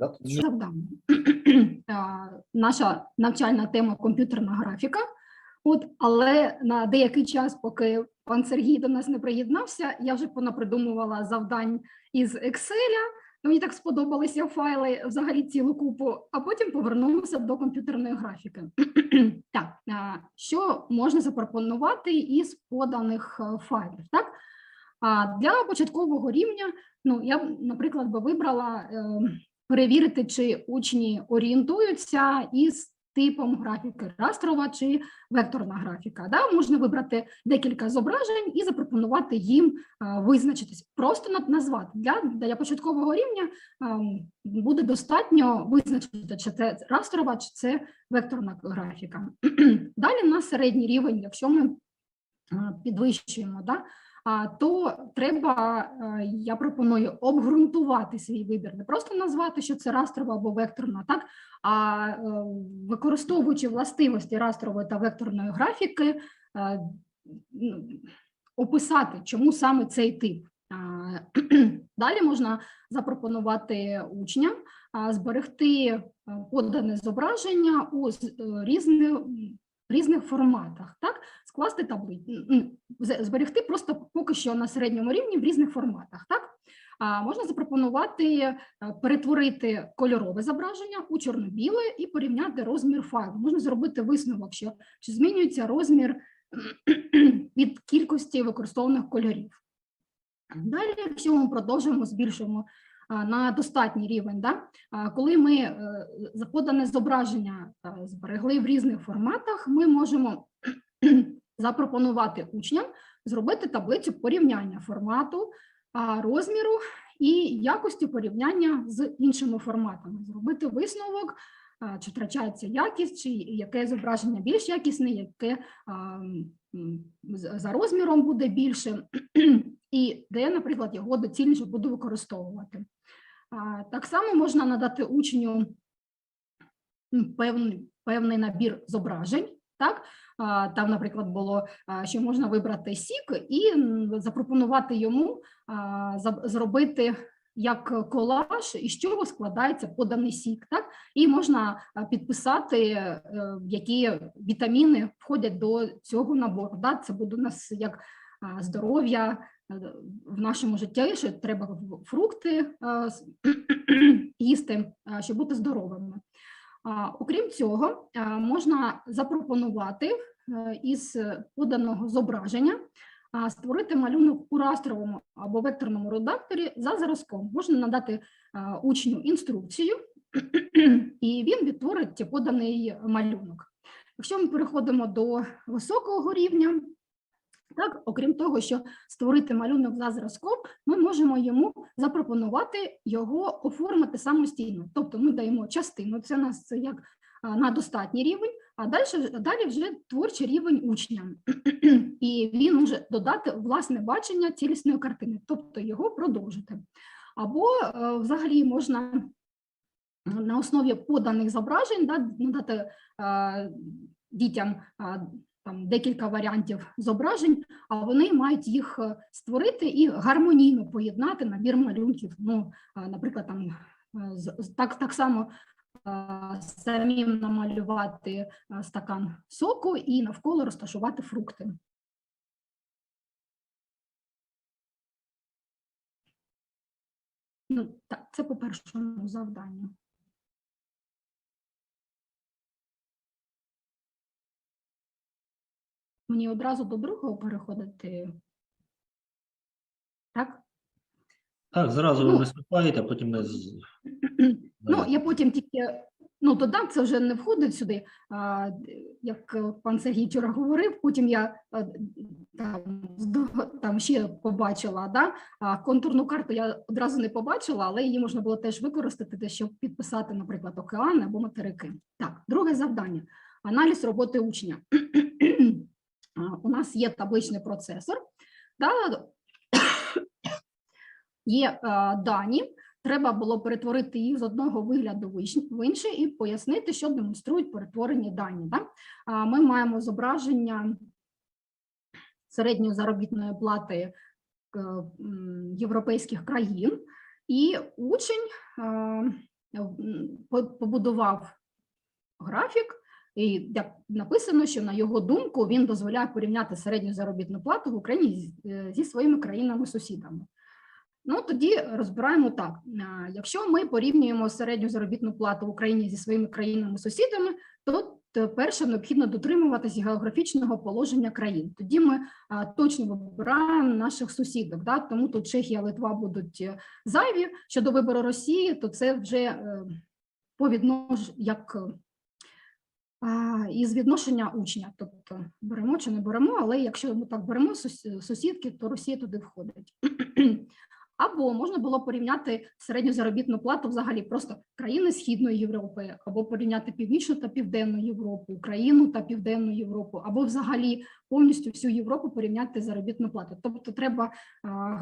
Да? Тут завдання. Наша навчальна тема комп'ютерна графіка. От, але на деякий час, поки пан Сергій до нас не приєднався, я вже понапридумувала завдань із Excel. Мені так сподобалися файли, взагалі цілу купу, а потім повернувся до комп'ютерної графіки. так, що можна запропонувати із поданих е, файлів? Так? Для початкового рівня, ну я б, наприклад, би вибрала е, перевірити, чи учні орієнтуються із типом графіки растрова чи векторна графіка. Да? Можна вибрати декілька зображень і запропонувати їм а, визначитись. Просто назвати. Для, для початкового рівня ем, буде достатньо визначити, чи це растрова, чи це векторна графіка. Далі на середній рівень, якщо ми а, підвищуємо, да, то треба, е, я пропоную обґрунтувати свій вибір, не просто назвати, що це растрова або векторна, так, а е, використовуючи властивості растрової та векторної графіки, е, ну, описати, чому саме цей тип. Далі можна запропонувати учням зберегти подане зображення у з- е, різних, форматах, так? скласти таблицю, зберегти просто поки що на середньому рівні в різних форматах. Так? А можна запропонувати е, перетворити кольорове зображення у чорно-біле і порівняти розмір файлу. Можна зробити висновок, що чи змінюється розмір від кількості використовуваних кольорів. Далі, якщо ми продовжуємо, збільшуємо на достатній рівень, да? коли ми е, подане зображення е, зберегли в різних форматах, ми можемо запропонувати учням зробити таблицю порівняння формату, розміру і якості порівняння з іншими форматами, зробити висновок, чи втрачається якість, чи яке зображення більш якісне, яке за розміром буде більше, і де, наприклад, його доцільніше буду використовувати. Так само можна надати учню певний, певний набір зображень. Так, там, наприклад, було, що можна вибрати сік і запропонувати йому зробити як колаж, із чого складається поданий сік. Так, і можна підписати, е, які вітаміни входять до цього набору. Да? Це буде у нас як здоров'я е, в нашому житті, що треба фрукти їсти, щоб бути здоровими. Окрім цього, можна запропонувати е, із поданого зображення створити малюнок у растровому або векторному редакторі за зразком. Можна надати учню інструкцію, і він відтворить поданий малюнок. Якщо ми переходимо до високого рівня, так, окрім того, що створити малюнок за зразком, ми можемо йому запропонувати його оформити самостійно. Тобто ми даємо частину, це у нас як на достатній рівень, а далі, далі вже творчий рівень учня. І він може додати власне бачення цілісної картини, тобто його продовжити. Або е, взагалі можна на основі поданих зображень да, надати е, дітям е, там декілька варіантів зображень, а вони мають їх створити і гармонійно поєднати набір малюнків. Ну, наприклад, там так, так само самим намалювати е, стакан соку і навколо розташувати фрукти. Ну, так, це по першому завданню. Мені одразу до другого переходити. Так? Так, зразу ви Ну. виступаєте, а потім ми з- Ну, я потім тільки ну, додам, це вже не входить сюди. А, д- як е, пан Сергій вчора говорив, потім я е, там, здо- там ще побачила, да? а, контурну карту я одразу не побачила, але її можна було теж використати, те, щоб підписати, наприклад, океани або материки. Так, друге завдання: аналіз роботи учня. А, У нас є табличний процесор, да? Є е, дані, треба було перетворити їх з одного вигляду в інший і пояснити, що демонструють перетворені дані. Да? Ми маємо зображення середньої заробітної плати е, європейських країн, і учень е, побудував графік, і написано, що на його думку він дозволяє порівняти середню заробітну плату в Україні зі своїми країнами-сусідами. Ну тоді розбираємо так: якщо ми порівнюємо середню заробітну плату в Україні зі своїми країнами-сусідами, то перше необхідно дотримуватися географічного положення країн. Тоді ми точно вибираємо наших сусідок. Да? Тому тут Чехія, Литва будуть е, зайві. Щодо вибору Росії, то це вже е, по віднош... як е, із відношення учня. Тобто беремо чи не беремо, але якщо ми так беремо сусідки, то Росія туди входить. Або можна було порівняти середню заробітну плату взагалі просто країни Східної Європи, або порівняти Північну та Південну Європу, Україну та Південну Європу, або взагалі повністю всю Європу порівняти заробітну плату. Тобто треба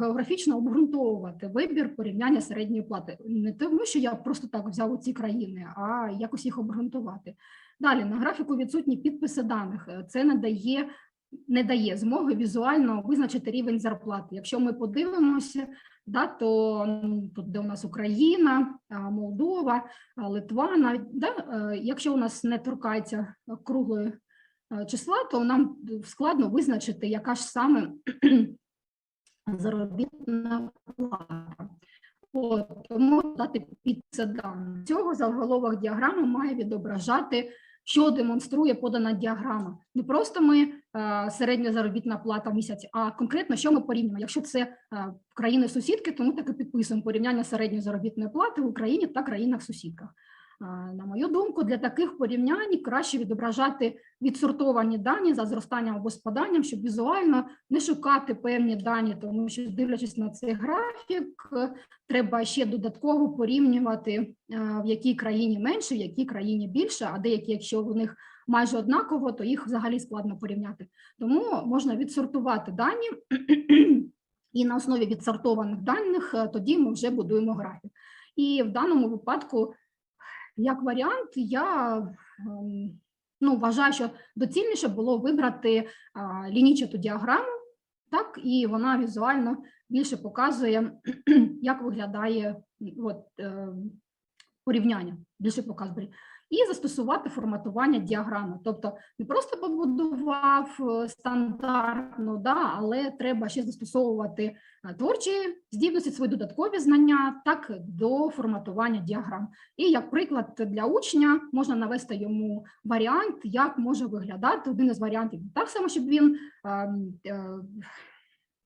географічно обґрунтовувати вибір порівняння середньої плати. Не тому, що я просто так взяв ці країни, а якось їх обґрунтувати. Далі на графіку відсутні підписи даних. Це не дає. Не дає змоги візуально визначити рівень зарплати. Якщо ми подивимося, да, то тут, де у нас Україна, Молдова, Литва, навіть да, е, якщо у нас не торкається круглої е, числа, то нам складно визначити, яка ж саме заробітна плата. От, тому дати під це даних. Цього заголовок діаграми має відображати, що демонструє подана діаграма. Не просто ми е, середня заробітна плата в місяць, а конкретно що ми порівнюємо. Якщо це е, країни-сусідки, то ми так і підписуємо порівняння середньої заробітної плати в Україні та країнах-сусідках. На мою думку, для таких порівнянь краще відображати відсортовані дані за зростанням або спаданням, щоб візуально не шукати певні дані, тому що дивлячись на цей графік, треба ще додатково порівнювати, е, в якій країні менше, в якій країні більше, а деякі, якщо у них майже однаково, то їх взагалі складно порівняти. Тому можна відсортувати дані, і на основі відсортованих даних е, тоді ми вже будуємо графік. І в даному випадку, як варіант, я ем, ну, вважаю, що доцільніше було вибрати а, лінійчату діаграму, так, і вона візуально більше показує, як виглядає от, е, порівняння, більше показує. І застосувати форматування діаграми. Тобто не просто побудував е, стандартно, да, але треба ще застосовувати е, творчі здібності, свої додаткові знання, так до форматування діаграм. І як приклад для учня можна навести йому варіант, як може виглядати один із варіантів. Так само, щоб він ем, е,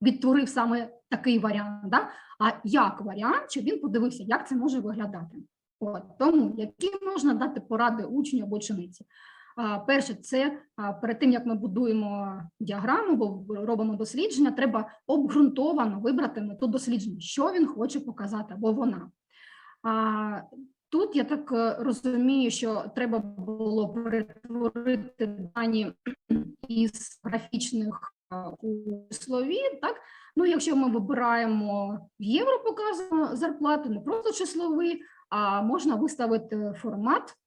відтворив саме такий варіант, да? а як варіант, щоб він подивився, як це може виглядати. От, тому які можна дати поради учню або учениці. А, Перше, це а, перед тим як ми будуємо діаграму, бо робимо дослідження, треба обґрунтовано вибрати мету дослідження, що він хоче показати, або вона. А, Тут я так е, розумію, що треба було перетворити дані із графічних у числові, так? Ну, якщо ми вибираємо в євро показано зарплату, не просто числовий, можна виставити формат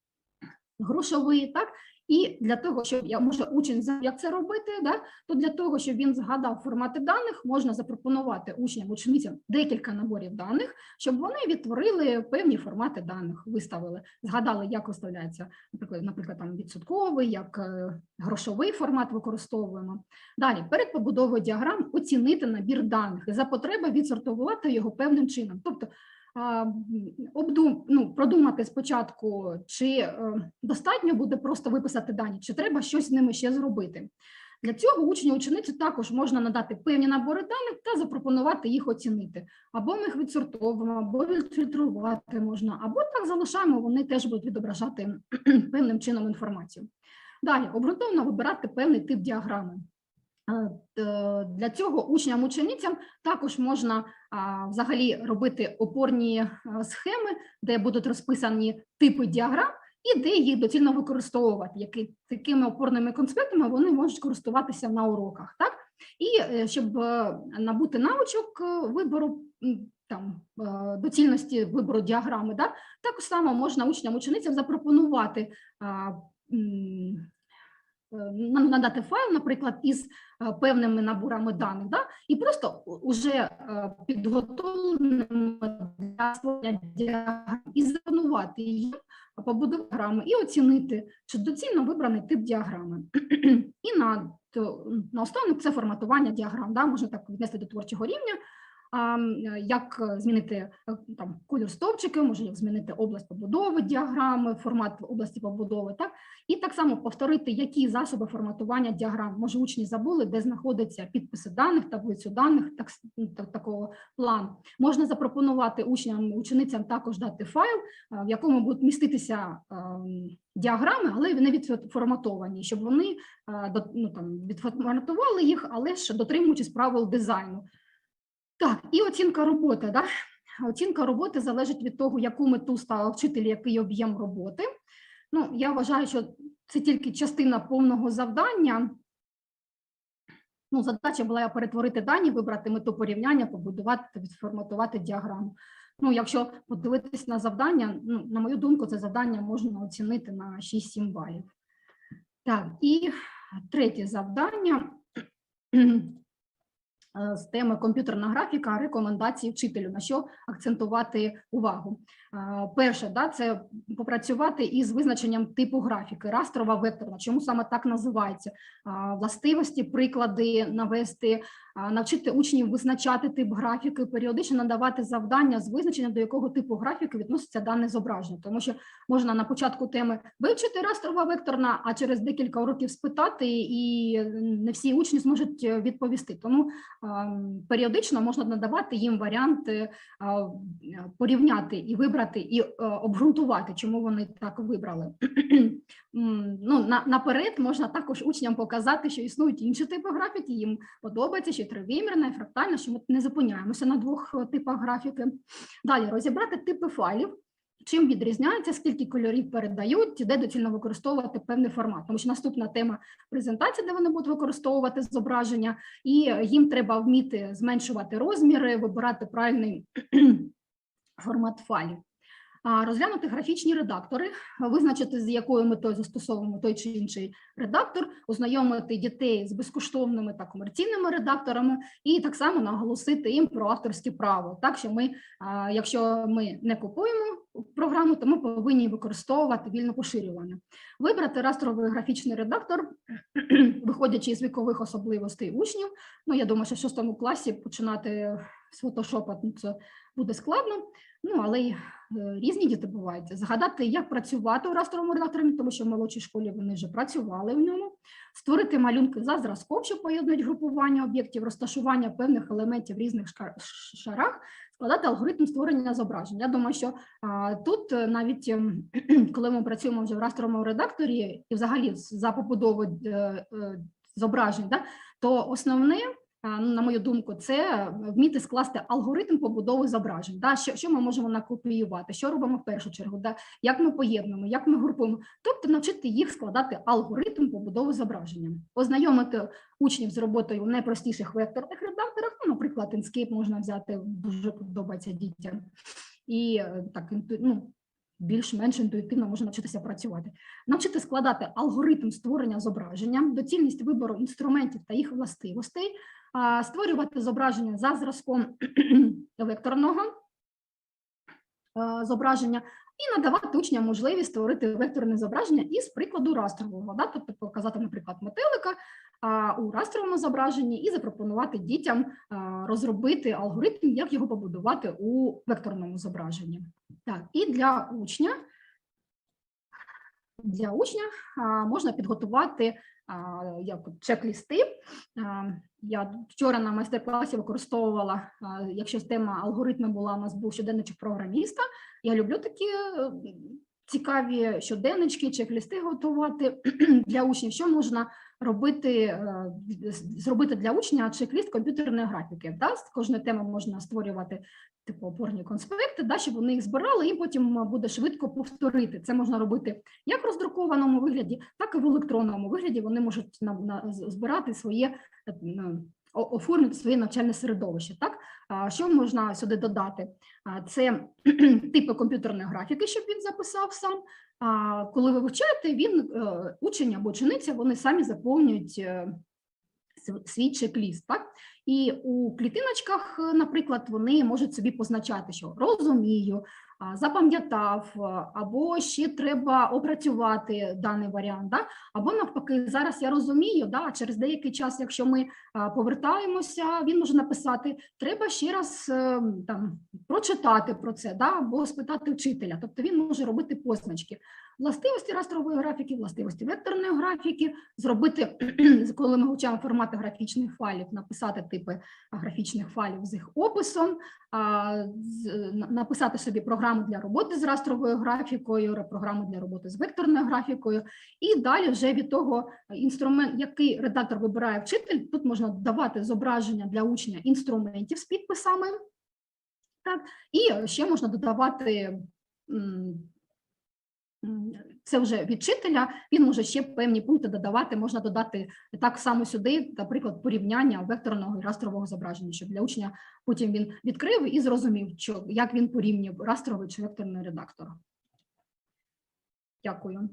грошовий, так? І для того, щоб я може учень знав, як це робити, да, то для того, щоб він згадав формати даних, можна запропонувати учням, ученицям декілька наборів даних, щоб вони відтворили певні формати даних, виставили, згадали, як виставляється, наприклад, наприклад, там відсотковий, як е, грошовий формат використовуємо. Далі, перед побудовою діаграм оцінити набір даних і за потреби відсортувати його певним чином. Тобто а, обдум, ну, продумати спочатку, чи е, достатньо буде просто виписати дані, чи треба щось з ними ще зробити. Для цього учню учениці також можна надати певні набори даних та запропонувати їх оцінити. Або ми їх відсортовуємо, або відфільтрувати можна, або так залишаємо, вони теж будуть відображати певним чином інформацію. Далі обґрунтовано вибирати певний тип діаграми. Е, Для цього учням-ученицям також можна взагалі робити опорні схеми, де будуть розписані типи діаграм і де їх доцільно використовувати, які такими опорними конспектами вони можуть користуватися на уроках. Так? І е, щоб е, набути навичок е, вибору там е, доцільності вибору діаграми, да? так само можна учням-ученицям запропонувати. М, нам надати файл, наприклад, із е, певними наборами даних, да? і просто уже е, підготовленими для створення діаграм і запланувати їх, побудувати діаграми і оцінити, чи доцільно вибраний тип діаграми. І на, то, наостанок це форматування діаграм, да? можна так віднести до творчого рівня, е, як е, змінити е, там колір стовпчиків, може як змінити область побудови діаграми, формат області побудови, так і так само повторити, які засоби форматування діаграм. Може, учні забули, де знаходяться підписи даних, таблицю даних, так, так такого плану. Можна запропонувати учням, ученицям також дати файл, в якому будуть міститися ем, діаграми, але вони відформатовані, щоб вони ну, там, відформатували їх, але ж дотримуючись правил дизайну. Так, і оцінка роботи. Да? Оцінка роботи залежить від того, яку мету ставив вчитель, який об'єм роботи. Ну, я вважаю, що це тільки частина повного завдання. Ну, задача була перетворити дані, вибрати мету порівняння, побудувати та відформатувати діаграму. Ну, якщо подивитись на завдання, ну, на мою думку, це завдання можна оцінити на 6-7 балів. Так, і третє завдання з теми комп'ютерна графіка, рекомендації вчителю, на що акцентувати увагу. Е, Перше, да, це попрацювати із визначенням типу графіки, растрова векторна. Чому саме так називається? Властивості, приклади навести, навчити учнів визначати тип графіки, періодично надавати завдання з визначення, до якого типу графіки відноситься дане зображення, тому що можна на початку теми вивчити растрова векторна, а через декілька уроків спитати, і не всі учні зможуть е, відповісти. Тому періодично можна надавати їм варіанти е, порівняти і вибрати, і е, обґрунтувати, чому вони так вибрали. Ну, на, наперед можна також учням показати, що існують інші типи графіки, їм подобається, що тривимірна, і фрактальна, що ми не зупиняємося на двох е, типах графіки. Далі розібрати типи файлів, чим відрізняється, скільки кольорів передають, де доцільно використовувати певний формат. Тому що наступна тема презентація, де вони будуть використовувати зображення, і їм треба вміти зменшувати розміри, вибирати правильний формат файлів. Розглянути графічні редактори, визначити, з якою метою застосовуємо той чи інший редактор, ознайомити дітей з безкоштовними та комерційними редакторами, і так само наголосити їм про авторське право. Так що ми, якщо ми не купуємо програму, то ми повинні використовувати вільно поширювання. Вибрати растровий графічний редактор, виходячи з вікових особливостей учнів. Ну, я думаю, що в шостому класі починати з фотошопа ну, це буде складно. Ну, але й е, різні діти бувають. Згадати, як працювати у растровому редакторі, тому що в молодшій школі вони вже працювали в ньому. Створити малюнки за зразком, що поєднують групування об'єктів, розташування певних елементів в різних шарах, складати алгоритм створення зображень. Я думаю, що а, тут е, навіть ем, коли ми працюємо вже в растровому редакторі і взагалі за побудову е, зображень, да, то основне на мою думку, це вміти скласти алгоритм побудови зображень. Да? Що, що ми можемо накопіювати, що робимо в першу чергу, да? як ми поєднуємо, як ми групуємо. Тобто навчити їх складати алгоритм побудови зображення, ознайомити учнів з роботою в найпростіших векторних редакторах, ну, наприклад, Inkscape можна взяти, дуже подобається дітям. І е, так, ну, більш-менш інтуїтивно можна навчитися працювати. Навчити складати алгоритм створення зображення, доцільність вибору інструментів та їх властивостей, створювати зображення за зразком векторного зображення і надавати учням можливість створити векторне зображення із прикладу растрового, да? тобто показати, наприклад, метелика у растровому зображенні і запропонувати дітям розробити алгоритм, як його побудувати у векторному зображенні. Так, і для учня для учня можна підготувати як чек-лісти. Я вчора на майстер-класі використовувала, якщо тема алгоритми була, у нас був щоденничок програміста. Я люблю такі е, цікаві щоденнички, чек-лісти готувати для учнів. Що можна робити, е, зробити для учня чек-ліст комп'ютерної графіки? Да? З кожної теми можна створювати типу опорні конспекти, да, щоб вони їх збирали, і потім буде швидко повторити. Це можна робити як в роздрукованому вигляді, так і в електронному вигляді. Вони можуть на, на, збирати своє е, м, о- оформити своє навчальне середовище. Так, що можна сюди додати? Це типи комп'ютерної графіки, щоб він записав сам. А коли ви вивчаєте, він е, учень або учениця, вони самі заповнюють е, свій чек-ліст. Так? І у клітиночках, е, наприклад, вони можуть собі позначати, що розумію, запам'ятав, або ще треба опрацювати даний варіант. Да? Або навпаки, зараз я розумію, да, через деякий час, якщо ми повертаємося, він може написати: треба ще раз е, там прочитати про це, да, або спитати вчителя. Тобто він може робити позначки. Властивості растрової графіки, властивості векторної графіки, зробити, коли ми вивчаємо формати графічних файлів, написати типи графічних файлів з їх описом, написати собі програму для роботи з растровою графікою, програму для роботи з векторною графікою, і далі вже від того інструмент, який редактор вибирає вчитель, тут можна додавати зображення для учня інструментів з підписами, так, і ще можна додавати. Це вже від вчителя, він може ще певні пункти додавати. Можна додати так само сюди, наприклад, порівняння векторного і растрового зображення, щоб для учня потім він відкрив і зрозумів, що, як він порівнює растровий чи векторний редактор. Дякую.